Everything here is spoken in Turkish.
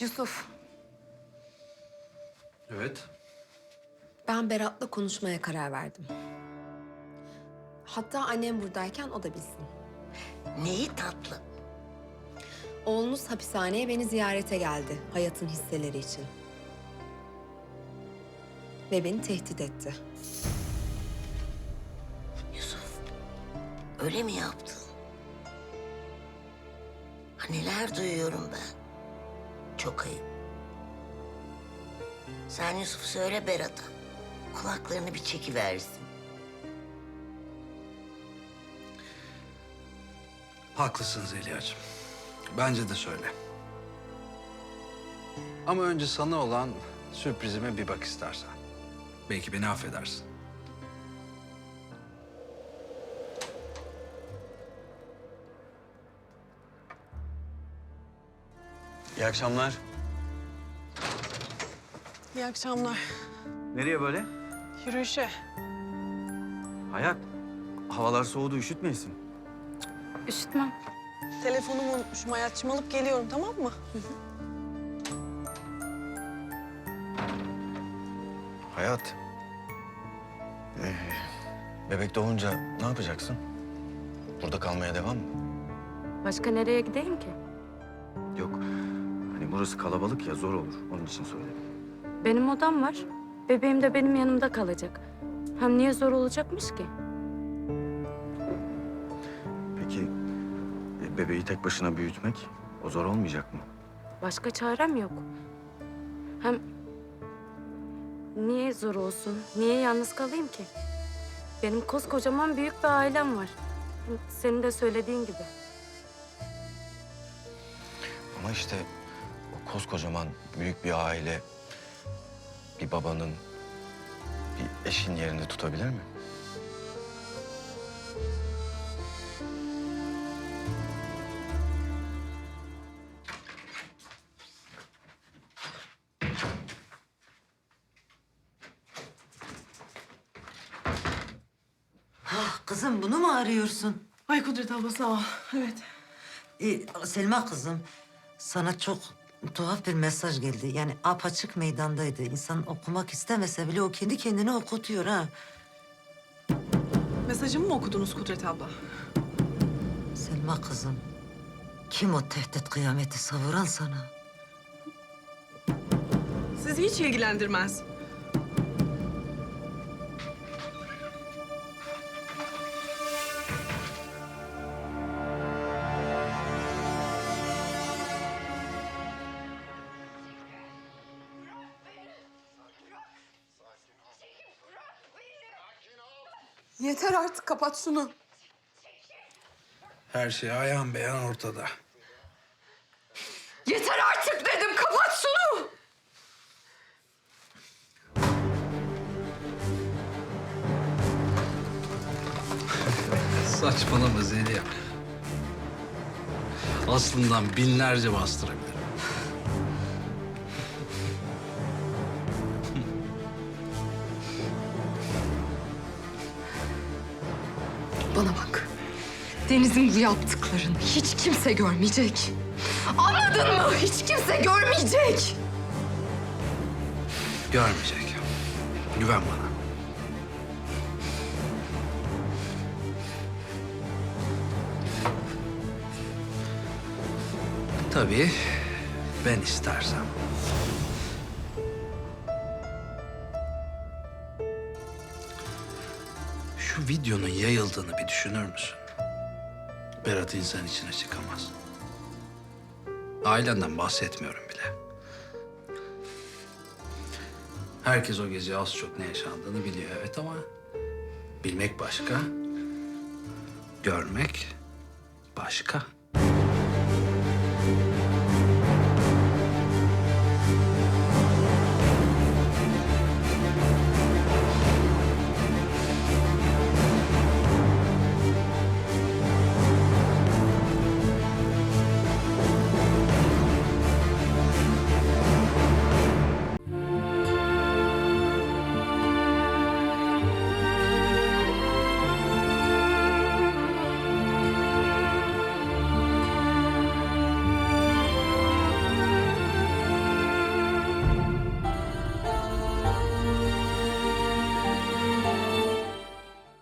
Yusuf, Evet. ben Berat'la konuşmaya karar verdim. Hatta annem buradayken o da bilsin. Neyi tatlı? Oğlunuz hapishaneye beni ziyarete geldi hayatın hisseleri için. Ve beni tehdit etti. Yusuf, öyle mi yaptın? Ha, neler duyuyorum ben. Çok ayıp. Sen Yusuf söyle Berat'a. Kulaklarını bir çekiversin. Haklısın Zeliha'cığım. Bence de söyle. Ama önce sana olan sürprizime bir bak istersen. Belki beni affedersin. İyi akşamlar. İyi akşamlar. Nereye böyle? Yürüyüşe. Hayat. Havalar soğudu, üşütmeyesin. Üşütmem. Telefonumu unutmuşum Hayatçım. Alıp geliyorum tamam mı? Hayat. Ee, bebek doğunca ne yapacaksın? Burada kalmaya devam mı? Başka nereye gideyim ki? Yok. Hani burası kalabalık ya zor olur. Onun için söyledim. Benim odam var. Bebeğim de benim yanımda kalacak. Hem niye zor olacakmış ki? Peki e, bebeği tek başına büyütmek o zor olmayacak mı? Başka çarem yok. Hem niye zor olsun? Niye yalnız kalayım ki? Benim koskocaman büyük bir ailem var. Senin de söylediğin gibi. Ama işte koskocaman büyük bir aile bir babanın, bir eşin yerini tutabilir mi? Ah kızım bunu mu arıyorsun? Ay Kudret abla sağ ol. Evet. Ee, Selma kızım, sana çok tuhaf bir mesaj geldi. Yani apaçık meydandaydı. İnsan okumak istemese bile o kendi kendine okutuyor ha. Mesajımı mı okudunuz Kudret abla? Selma kızım, kim o tehdit kıyameti savuran sana? Sizi hiç ilgilendirmez. Yeter artık kapat şunu. Her şey ayan beyan ortada. Yeter artık dedim kapat şunu! Saçmalama Zeliha. Aslından binlerce bastırabilirim. Deniz'in bu yaptıklarını hiç kimse görmeyecek. Anladın mı? Hiç kimse görmeyecek. Görmeyecek. Güven bana. Tabii ben istersem. Şu videonun yayıldığını bir düşünür müsün? Berat insan içine çıkamaz. Ailenden bahsetmiyorum bile. Herkes o gece az çok ne yaşandığını biliyor evet ama bilmek başka, görmek başka.